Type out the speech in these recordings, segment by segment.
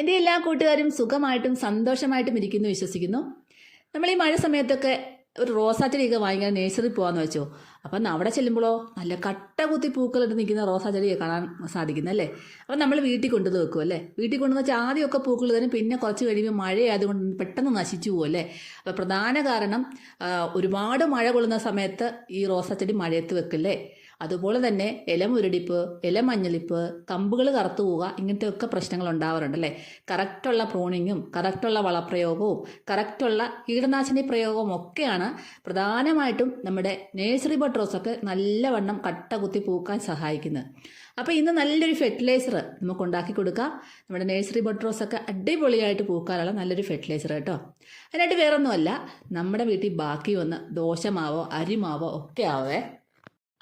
എന്റെ എല്ലാ കൂട്ടുകാരും സുഖമായിട്ടും സന്തോഷമായിട്ടും ഇരിക്കുന്നു വിശ്വസിക്കുന്നു. നമ്മൾ ഈ മഴ സമയത്തൊക്കെ ഒരു റോസാച്ചെടിയൊക്കെ വാങ്ങിക്കാൻ നേഴ്സറി പോകാന്ന് വെച്ചോ. അപ്പം അവിടെ ചെല്ലുമ്പോഴോ നല്ല കട്ട കുത്തി പൂക്കളിട്ട് നിൽക്കുന്ന റോസാച്ചെടിയൊക്കെ കാണാൻ സാധിക്കുന്നല്ലേ അപ്പം നമ്മൾ വീട്ടിൽ കൊണ്ടുവന്ന് വെക്കും അല്ലേ? വീട്ടിൽ കൊണ്ടുവന്ന് വെച്ചാൽ ആദ്യമൊക്കെ പൂക്കൾ തരും പിന്നെ കുറച്ച് കഴിയുമ്പോൾ മഴയായതുകൊണ്ട് പെട്ടെന്ന് നശിച്ചു പോകും അല്ലേ? അപ്പോൾ പ്രധാന കാരണം ഒരുപാട് മഴ കൊള്ളുന്ന സമയത്ത് ഈ റോസാച്ചെടി മഴയത്ത് വെക്കല്ലേ? അതുപോലെ തന്നെ ഇല ഇലമഞ്ഞളിപ്പ് ഇല മഞ്ഞളിപ്പ് കമ്പുകൾ കറുത്തു പോവുക ഇങ്ങനത്തെയൊക്കെ പ്രശ്നങ്ങൾ ഉണ്ടാവാറുണ്ട് അല്ലേ? കറക്റ്റുള്ള പ്രൂണിങ്ങും കറക്റ്റുള്ള വളപ്രയോഗവും കറക്റ്റുള്ള കീടനാശിനി പ്രയോഗവും ഒക്കെയാണ് പ്രധാനമായിട്ടും നമ്മുടെ നേഴ്സറി ബഡ് റോസൊക്കെ നല്ലവണ്ണം കട്ട കുത്തി പൂക്കാൻ സഹായിക്കുന്നത്. അപ്പോൾ ഇന്ന് നല്ലൊരു ഫെർട്ടിലൈസർ നമുക്ക് ഉണ്ടാക്കി കൊടുക്കാം. നമ്മുടെ നേഴ്സറി ബഡ് റോസൊക്കെ അടിപൊളിയായിട്ട് പൂക്കാനുള്ള നല്ലൊരു ഫെർട്ടിലൈസർ കേട്ടോ. അതിനായിട്ട് വേറൊന്നുമല്ല നമ്മുടെ വീട്ടിൽ ബാക്കി വന്ന ദോശമാവോ അരിമാവോ ഒക്കെ ആവേ.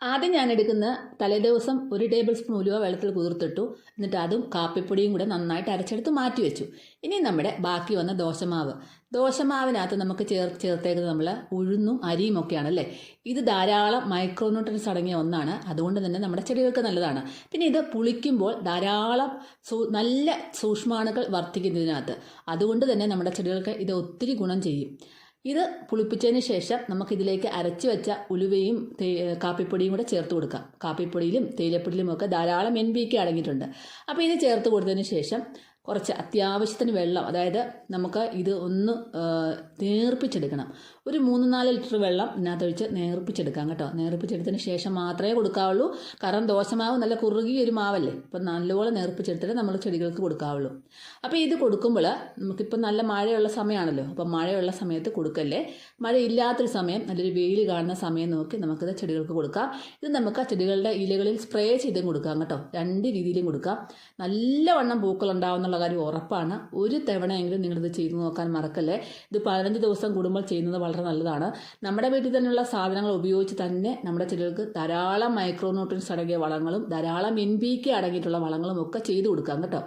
ആദ്യം ഞാൻ എടുക്കുന്ന തലേദിവസം ഒരു ടേബിൾ സ്പൂൺ ഉലുവ വെള്ളത്തിൽ കുതിർത്തിട്ടു. എന്നിട്ട് അതും കാപ്പിപ്പൊടിയും കൂടെ നന്നായിട്ട് അരച്ചെടുത്ത് മാറ്റി വെച്ചു. ഇനി നമ്മുടെ ബാക്കി വന്ന ദോശമാവ്. ദോശമാവിനകത്ത് നമുക്ക് ചേർ ചേർത്തേക്കുന്നത് നമ്മൾ ഉഴുന്നും അരിയും ഒക്കെയാണ് അല്ലേ ഇത് ധാരാളം മൈക്രോന്യൂട്രൻസ് അടങ്ങിയ ഒന്നാണ്. അതുകൊണ്ട് തന്നെ നമ്മുടെ ചെടികൾക്ക് നല്ലതാണ്. പിന്നെ ഇത് പുളിക്കുമ്പോൾ ധാരാളം സൂ നല്ല സൂക്ഷ്മാണുക്കൾ വർദ്ധിക്കുന്നതിനകത്ത്. അതുകൊണ്ട് തന്നെ നമ്മുടെ ചെടികൾക്ക് ഇത് ഒത്തിരി ഗുണം ചെയ്യും. ഇത് പുളിപ്പിച്ചതിന് ശേഷം നമുക്കിതിലേക്ക് അരച്ചു വെച്ച ഉലുവയും കാപ്പിപ്പൊടിയും കൂടെ ചേർത്ത് കൊടുക്കാം. കാപ്പിപ്പൊടിയിലും തേയിലപ്പൊടിയിലും ഒക്കെ ധാരാളം എൻ ബി കെ അടങ്ങിയിട്ടുണ്ട്. അപ്പോൾ ഇത് ചേർത്ത് കൊടുത്തതിന് ശേഷം കുറച്ച് അത്യാവശ്യത്തിന് വെള്ളം അതായത് നമുക്ക് ഇത് ഒന്ന് നേർപ്പിച്ചെടുക്കണം. ഒരു മൂന്ന് നാല് ലിറ്റർ വെള്ളം ഇതിനകത്തൊഴിച്ച് നേർപ്പിച്ചെടുക്കാം കേട്ടോ. നേർപ്പിച്ചെടുത്തതിന് ശേഷം മാത്രമേ കൊടുക്കാവുള്ളൂ. കാരണം ദോശമാവ് നല്ല കുറുകിയ ഒരു മാവല്ലേ? അപ്പം നല്ലപോലെ നേർപ്പിച്ചെടുത്തിട്ട് നമ്മൾ ചെടികൾക്ക് കൊടുക്കാവുള്ളൂ. അപ്പോൾ ഇത് കൊടുക്കുമ്പോൾ നമുക്കിപ്പോൾ നല്ല മഴയുള്ള സമയമാണല്ലോ. അപ്പം മഴയുള്ള സമയത്ത് കൊടുക്കല്ലേ? മഴയില്ലാത്തൊരു സമയം നല്ലൊരു വെയിൽ കാണുന്ന സമയം നോക്കി നമുക്കിത് ചെടികൾക്ക് കൊടുക്കാം. ഇത് നമുക്ക് ആ ചെടികളുടെ ഇലകളിൽ സ്പ്രേ ചെയ്തും കൊടുക്കാം കേട്ടോ. രണ്ട് രീതിയിലും കൊടുക്കാം. നല്ലവണ്ണം പൂക്കൾ ഉണ്ടാവുന്നുള്ള കാര്യം ഉറപ്പാണ്. ഒരു തവണയെങ്കിലും നിങ്ങളിത് ചെയ്തു നോക്കാൻ മറക്കല്ലേ. ഇത് പതിനഞ്ച് ദിവസം കൂടുമ്പോൾ ചെയ്യുന്നത് വളരെ നല്ലതാണ്. നമ്മുടെ വീട്ടിൽ തന്നെയുള്ള സാധനങ്ങൾ ഉപയോഗിച്ച് തന്നെ നമ്മുടെ ചെടികൾക്ക് ധാരാളം മൈക്രോന്യൂട്രിയൻസ് അടങ്ങിയ വളങ്ങളും ധാരാളം എൻ പി കെ അടങ്ങിയിട്ടുള്ള വളങ്ങളും ഒക്കെ ചെയ്തു കൊടുക്കാം കേട്ടോ.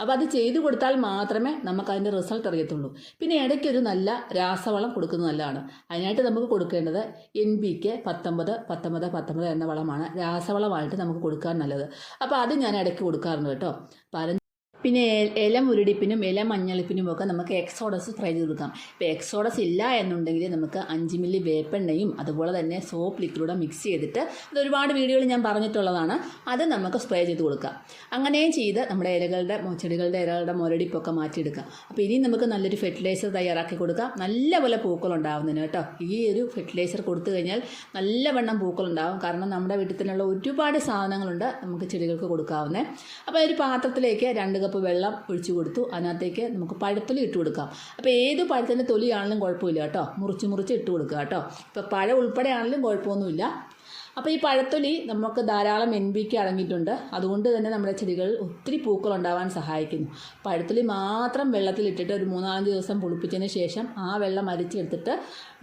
അപ്പോൾ അത് ചെയ്തു കൊടുത്താൽ മാത്രമേ നമുക്ക് അതിന്റെ റിസൾട്ട് അറിയത്തുള്ളൂ. പിന്നെ ഇടയ്ക്കൊരു നല്ല രാസവളം കൊടുക്കുന്നത് നല്ലതാണ്. അതിനായിട്ട് നമുക്ക് കൊടുക്കേണ്ടത് എൻ പി കെ പത്തൊമ്പത് പത്തൊമ്പത് പത്തൊമ്പത് എന്ന വളമാണ്. രാസവളമായിട്ട് നമുക്ക് കൊടുക്കാൻ നല്ലത്. അപ്പോൾ അത് ഞാൻ ഇടയ്ക്ക് കൊടുക്കാറുണ്ട് കേട്ടോ. പതിനഞ്ച് പിന്നെ ഇല മുരടിപ്പിനും ഇല മഞ്ഞളിപ്പിനും ഒക്കെ നമുക്ക് എക്സോഡസ് ഫ്രൈ ചെയ്ത് കൊടുക്കാം ഇപ്പോൾ എക്സോഡസ് ഇല്ല എന്നുണ്ടെങ്കിൽ നമുക്ക് അഞ്ച് മില്ലി വേപ്പെണ്ണയും അതുപോലെ തന്നെ സോപ്പ് ലിക്വിഡൂടെ മിക്സ് ചെയ്തിട്ട് അത് ഒരുപാട് വീഡിയോയിൽ ഞാൻ പറഞ്ഞിട്ടുള്ളതാണ്. അത് നമുക്ക് സ്പ്രേ ചെയ്ത് കൊടുക്കാം. അങ്ങനെയും ചെയ്ത് നമ്മുടെ ഇലകളുടെ ചെടികളുടെ ഇലകളുടെ മുരടിപ്പൊക്കെ മാറ്റിയെടുക്കാം. അപ്പോൾ ഇനി നമുക്ക് നല്ലൊരു ഫെർട്ടിലൈസർ തയ്യാറാക്കി കൊടുക്കാം. നല്ലപോലെ പൂക്കൾ ഉണ്ടാവുന്നതിന് കേട്ടോ. ഈ ഒരു ഫെർട്ടിലൈസർ കൊടുത്തു കഴിഞ്ഞാൽ നല്ലവണ്ണം പൂക്കൾ പൂക്കളുണ്ടാവും കാരണം നമ്മുടെ വീട്ടിൽ തന്നെയുള്ള ഒരുപാട് സാധനങ്ങളുണ്ട് നമുക്ക് ചെടികൾക്ക് കൊടുക്കാവുന്നത് അപ്പോൾ ഒരു പാത്രത്തിലേക്ക് രണ്ട് കപ്പ് വെള്ളം ഒഴിച്ചു കൊടുത്തു. അതിനകത്തേക്ക് നമുക്ക് പഴത്തൊലി ഇട്ട് കൊടുക്കാം. അപ്പോൾ ഏത് പഴത്തിന്റെ തൊലിയാണെങ്കിലും കുഴപ്പമില്ല കേട്ടോ. മുറിച്ച് മുറിച്ച് ഇട്ട് കൊടുക്കുക കേട്ടോ. ഇപ്പോൾ പഴം ഉൾപ്പെടെ ആണെങ്കിലും കുഴപ്പമൊന്നുമില്ല. അപ്പോൾ ഈ പഴത്തൊലി നമുക്ക് ധാരാളം എൻ ബി കെ അടങ്ങിയിട്ടുണ്ട്. അതുകൊണ്ട് തന്നെ നമ്മുടെ ചെടികൾ ഒത്തിരി പൂക്കൾ ഉണ്ടാവാൻ സഹായിക്കുന്നു. പഴത്തൊലി മാത്രം വെള്ളത്തിലിട്ടിട്ട് ഒരു മൂന്നാലഞ്ച് ദിവസം പുളിപ്പിച്ചതിന് ശേഷം ആ വെള്ളം അരിച്ചെടുത്തിട്ട്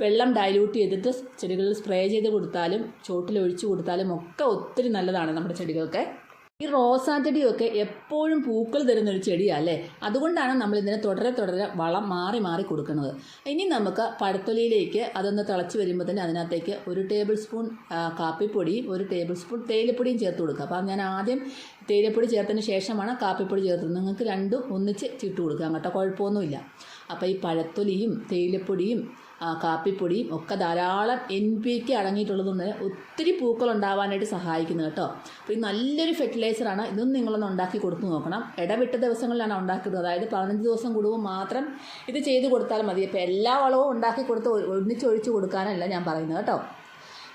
വെള്ളം ഡൈല്യൂട്ട് ചെയ്തിട്ട് ചെടികളിൽ സ്പ്രേ ചെയ്ത് കൊടുത്താലും ചോട്ടിൽ ഒഴിച്ചു കൊടുത്താലും ഒക്കെ ഒത്തിരി നല്ലതാണ് നമ്മുടെ ചെടികൾക്ക്. ഈ റോസാ ചെടിയൊക്കെ എപ്പോഴും പൂക്കൾ തരുന്ന ഒരു ചെടിയാണ് അല്ലേ? അതുകൊണ്ടാണ് നമ്മൾ ഇതിനെ തുടരെ തുടരെ വളം മാറി മാറി കൊടുക്കുന്നത്. ഇനി നമുക്ക് പഴത്തൊലിയിലേക്ക് അതൊന്ന് തിളച്ച് വരുമ്പോൾ തന്നെ അതിനകത്തേക്ക് ഒരു ടേബിൾ സ്പൂൺ കാപ്പിപ്പൊടി ഒരു ടേബിൾ സ്പൂൺ തേയിലപ്പൊടിയും ചേർത്ത് കൊടുക്കുക. അപ്പോൾ ഞാൻ ആദ്യം തേയിലപ്പൊടി ചേർത്തതിന് ശേഷമാണ് കാപ്പിപ്പൊടി ചേർത്തത്. നിങ്ങൾക്ക് രണ്ടും ഒന്നിച്ച് ചിട്ട് കൊടുക്കുക കേട്ടോ കുഴപ്പമൊന്നുമില്ല. അപ്പോൾ ഈ പഴത്തൊലിയും തേയിലപ്പൊടിയും കാപ്പിപ്പൊടിയും ഒക്കെ ധാരാളം എൻ പി കെ അടങ്ങിയിട്ടുള്ളതുകൊണ്ട് തന്നെ ഒത്തിരി പൂക്കൾ ഉണ്ടാവാനായിട്ട് സഹായിക്കുന്നു കേട്ടോ. അപ്പോൾ ഇത് നല്ലൊരു ഫെർട്ടിലൈസറാണ് ഇതൊന്നും നിങ്ങളൊന്ന് ഉണ്ടാക്കി കൊടുത്തു നോക്കണം. ഇടവിട്ട ദിവസങ്ങളിലാണ് ഉണ്ടാക്കുന്നത്. അതായത് പതിനഞ്ച് ദിവസം കൂടുമ്പോൾ മാത്രം ഇത് ചെയ്ത് കൊടുത്താൽ മതി. അപ്പോൾ എല്ലാ വളവും ഉണ്ടാക്കി കൊടുത്ത് ഒ- ഒന്നിച്ച് ഒഴിച്ച് കൊടുക്കാനല്ല ഞാൻ പറയുന്നത് കേട്ടോ.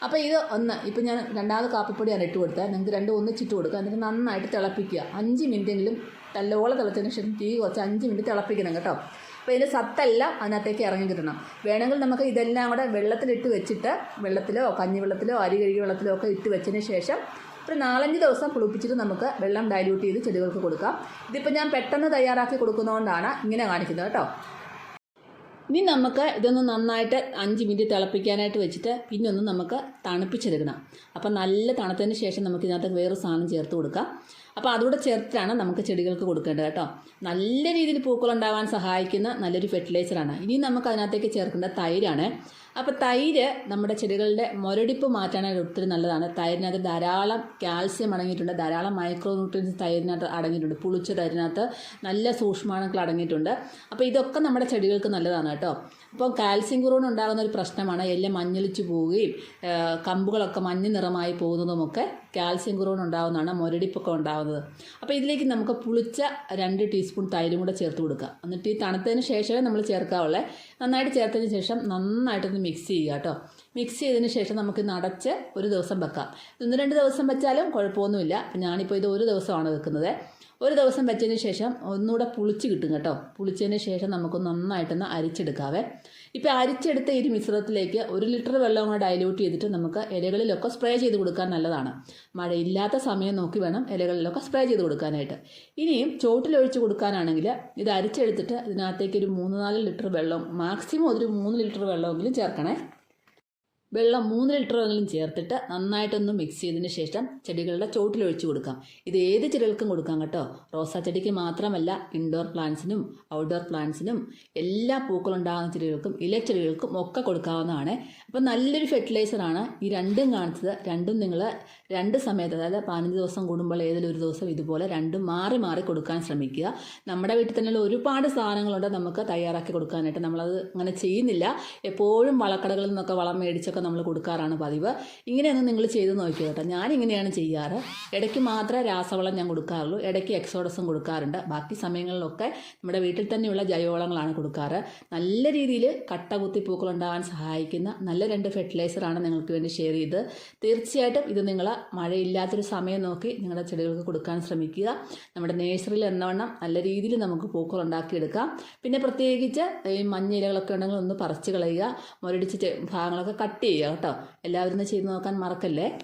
അപ്പോൾ ഇത് ഒന്ന് ഇപ്പം ഞാൻ രണ്ടാമത് കാപ്പിപ്പൊടിയാണ് ഇട്ട് കൊടുത്തത്. നിങ്ങൾക്ക് രണ്ടും ഒന്നിച്ചിട്ട് കൊടുക്കുക. എന്നിട്ട് നന്നായിട്ട് തിളപ്പിക്കുക. അഞ്ച് മിനിറ്റെങ്കിലും തല്ലോളം തിളച്ചതിന് ശേഷം തീ കുറച്ച് അഞ്ച് മിനിറ്റ് തിളപ്പിക്കണം കേട്ടോ. അപ്പോൾ ഇതിന്റെ സത്തല്ല അതിനകത്തേക്ക് ഇറങ്ങി കിട്ടണം. വേണമെങ്കിൽ നമുക്ക് ഇതെല്ലാം കൂടെ വെള്ളത്തിലിട്ട് വെച്ചിട്ട് വെള്ളത്തിലോ കഞ്ഞിവെള്ളത്തിലോ അരി കഴുകി വെള്ളത്തിലോ ഒക്കെ ഇട്ട് വെച്ചതിന് ശേഷം ഒരു നാലഞ്ച് ദിവസം പുളിപ്പിച്ചിട്ട് നമുക്ക് വെള്ളം ഡൈല്യൂട്ട് ചെയ്ത് ചെടികൾക്ക് കൊടുക്കാം. ഇതിപ്പോൾ ഞാൻ പെട്ടെന്ന് തയ്യാറാക്കി കൊടുക്കുന്നതുകൊണ്ടാണ് ഇങ്ങനെ കാണിക്കുന്നത് കേട്ടോ. ഇനി നമുക്ക് ഇതൊന്ന് നന്നായിട്ട് അഞ്ച് മിനിറ്റ് തിളപ്പിക്കാനായിട്ട് വെച്ചിട്ട് പിന്നെ ഒന്ന് നമുക്ക് തണുപ്പിച്ചെടുക്കണം. അപ്പം നല്ല തണുത്തതിന് ശേഷം നമുക്ക് ഇതിനകത്ത് വേറൊരു സാധനം ചേർത്ത് കൊടുക്കാം. അപ്പോൾ അതുകൂടെ ചേർത്തിട്ടാണ് നമുക്ക് ചെടികൾക്ക് കൊടുക്കേണ്ടത് കേട്ടോ. നല്ല രീതിയിൽ പൂക്കളുണ്ടാവാൻ സഹായിക്കുന്ന നല്ലൊരു ഫെർട്ടിലൈസറാണ് ഇനി നമുക്ക് അതിനകത്തേക്ക് ചേർക്കേണ്ട തൈരാണ് അപ്പോൾ തൈര് നമ്മുടെ ചെടികളുടെ മുരടിപ്പ് മാറ്റാനായിട്ട് ഒത്തിരി നല്ലതാണ്. തൈരിനകത്ത് ധാരാളം കാൽസ്യം അടങ്ങിയിട്ടുണ്ട്. ധാരാളം മൈക്രോ ന്യൂട്രിയൻസ് തൈരിനകത്ത് അടങ്ങിയിട്ടുണ്ട്. പുളിച്ച തൈരിനകത്ത് നല്ല സൂക്ഷ്മാണുക്കൾ അടങ്ങിയിട്ടുണ്ട്. അപ്പോൾ ഇതൊക്കെ നമ്മുടെ ചെടികൾക്ക് നല്ലതാണ് കേട്ടോ. അപ്പോൾ കാൽസ്യം കുറവ് ഉണ്ടാകുന്ന ഒരു പ്രശ്നമാണ് എല്ലാം മഞ്ഞളിച്ചു പോവുകയും കമ്പുകളൊക്കെ മഞ്ഞ നിറമായി പോകുന്നതുമൊക്കെ കാൽസ്യം കുറവ് ഉണ്ടാകുന്നതാണ് മുരടിപ്പൊക്കെ ഉണ്ടാകുന്നത് അപ്പോൾ ഇതിലേക്ക് നമുക്ക് പുളിച്ച രണ്ട് ടീസ്പൂൺ തൈരും കൂടെ ചേർത്ത് കൊടുക്കുക എന്നിട്ട് ഈ തണുത്തതിന് ശേഷമേ നമ്മൾ ചേർക്കാവുള്ളേ നന്നായിട്ട് ചേർത്തതിന് ശേഷം നന്നായിട്ടൊന്ന് മിക്സ് ചെയ്യുക കേട്ടോ മിക്സ് ചെയ്തതിന് ശേഷം നമുക്ക് നടച്ച് ഒരു ദിവസം വെക്കാം. ഒന്ന് രണ്ട് ദിവസം വെച്ചാലും കുഴപ്പമൊന്നുമില്ല. ഞാനിപ്പോൾ ഇത് ഒരു ദിവസമാണ് വെക്കുന്നത്. ഒരു ദിവസം വെച്ചതിന് ശേഷം ഒന്നുകൂടെ പുളിച്ച് കിട്ടും കേട്ടോ. പുളിച്ചതിന് ശേഷം നമുക്ക് നന്നായിട്ടൊന്ന് അരിച്ചെടുക്കാവേ. ഇപ്പോൾ അരിച്ചെടുത്ത ഈ മിശ്രിതത്തിലേക്ക് ഒരു ലിറ്റർ വെള്ളം കൂടെ ഡൈലൂട്ട് ചെയ്തിട്ട് നമുക്ക് ഇലകളിലൊക്കെ സ്പ്രേ ചെയ്ത് കൊടുക്കാൻ നല്ലതാണ്. മഴയില്ലാത്ത സമയം നോക്കി വേണം ഇലകളിലൊക്കെ സ്പ്രേ ചെയ്ത് കൊടുക്കാനായിട്ട്. ഇനിയും ചോട്ടിലൊഴിച്ച് കൊടുക്കാനാണെങ്കിൽ ഇത് അരിച്ചെടുത്തിട്ട് ഇതിനകത്തേക്ക് ഒരു മൂന്ന് നാല് ലിറ്റർ വെള്ളം മാക്സിമം ഒരു മൂന്ന് ലിറ്റർ വെള്ളമെങ്കിലും ചേർക്കണേ. വെള്ളം മൂന്ന് ലിറ്ററെങ്കിലും ചേർത്തിട്ട് നന്നായിട്ടൊന്ന് മിക്സ് ചെയ്തതിന് ശേഷം ചെടികളുടെ ചോട്ടിൽ ഒഴിച്ചു കൊടുക്കാം. ഇത് ഏത് ചെടികൾക്കും കൊടുക്കാം കേട്ടോ. റോസാ ചെടിക്ക് മാത്രമല്ല ഇൻഡോർ പ്ലാന്റ്സിനും ഔട്ട്ഡോർ പ്ലാന്റ്സിനും എല്ലാ പൂക്കളുണ്ടാകുന്ന ചെടികൾക്കും ഇലച്ചെടികൾക്കും ഒക്കെ കൊടുക്കാവുന്നതാണ്. അപ്പോൾ നല്ലൊരു ഫെർട്ടിലൈസറാണ് ഈ രണ്ടും കാണിച്ചത് രണ്ടും നിങ്ങൾ രണ്ട് സമയത്ത് അതായത് പതിനഞ്ച് ദിവസം കൂടുമ്പോൾ ഏതെങ്കിലും ഒരു ദിവസം ഇതുപോലെ രണ്ടും മാറി മാറി കൊടുക്കാൻ ശ്രമിക്കുക. നമ്മുടെ വീട്ടിൽ തന്നെയുള്ള ഒരുപാട് സാധനങ്ങളുണ്ട് നമുക്ക് തയ്യാറാക്കി കൊടുക്കാനായിട്ട്. നമ്മളത് അങ്ങനെ ചെയ്യുന്നില്ല. എപ്പോഴും വളക്കടകളിൽ നിന്നൊക്കെ വളം മേടിച്ചൊക്കെ നമ്മൾ കൊടുക്കാറാണ് പതിവ്. ഇങ്ങനെയൊന്നും നിങ്ങൾ ചെയ്ത് നോക്കിയോ കേട്ടോ. ഞാനിങ്ങനെയാണ് ചെയ്യാറ്. ഇടയ്ക്ക് മാത്രമേ രാസവളം ഞാൻ കൊടുക്കാറുള്ളൂ. ഇടയ്ക്ക് എക്സോഡസും കൊടുക്കാറുണ്ട്. ബാക്കി സമയങ്ങളിലൊക്കെ നമ്മുടെ വീട്ടിൽ തന്നെയുള്ള ജൈവവളങ്ങളാണ് കൊടുക്കാറ്. നല്ല രീതിയിൽ കട്ട കുത്തി ഉണ്ടാകാൻ സഹായിക്കുന്ന നല്ല രണ്ട് ഫെർട്ടിലൈസറാണ് നിങ്ങൾക്ക് വേണ്ടി ഷെയർ ചെയ്ത്. തീർച്ചയായിട്ടും ഇത് നിങ്ങൾ മഴയില്ലാത്തൊരു സമയം നോക്കി നിങ്ങളുടെ ചെടികൾക്ക് കൊടുക്കാൻ ശ്രമിക്കുക. നമ്മുടെ നേഴ്സറിയിൽ എന്നവണ്ണം നല്ല രീതിയിൽ നമുക്ക് പൂക്കൾ ഉണ്ടാക്കിയെടുക്കാം പിന്നെ പ്രത്യേകിച്ച് ഈ മഞ്ഞ ഇലകളൊക്കെ ഉണ്ടെങ്കിൽ ഒന്ന് പറിച്ച് കളയുക. മുരടിച്ച് ഭാഗങ്ങളൊക്കെ കട്ട് ചെയ്യുക കേട്ടോ. എല്ലാവരും ചെയ്ത് നോക്കാൻ മറക്കല്ലേ?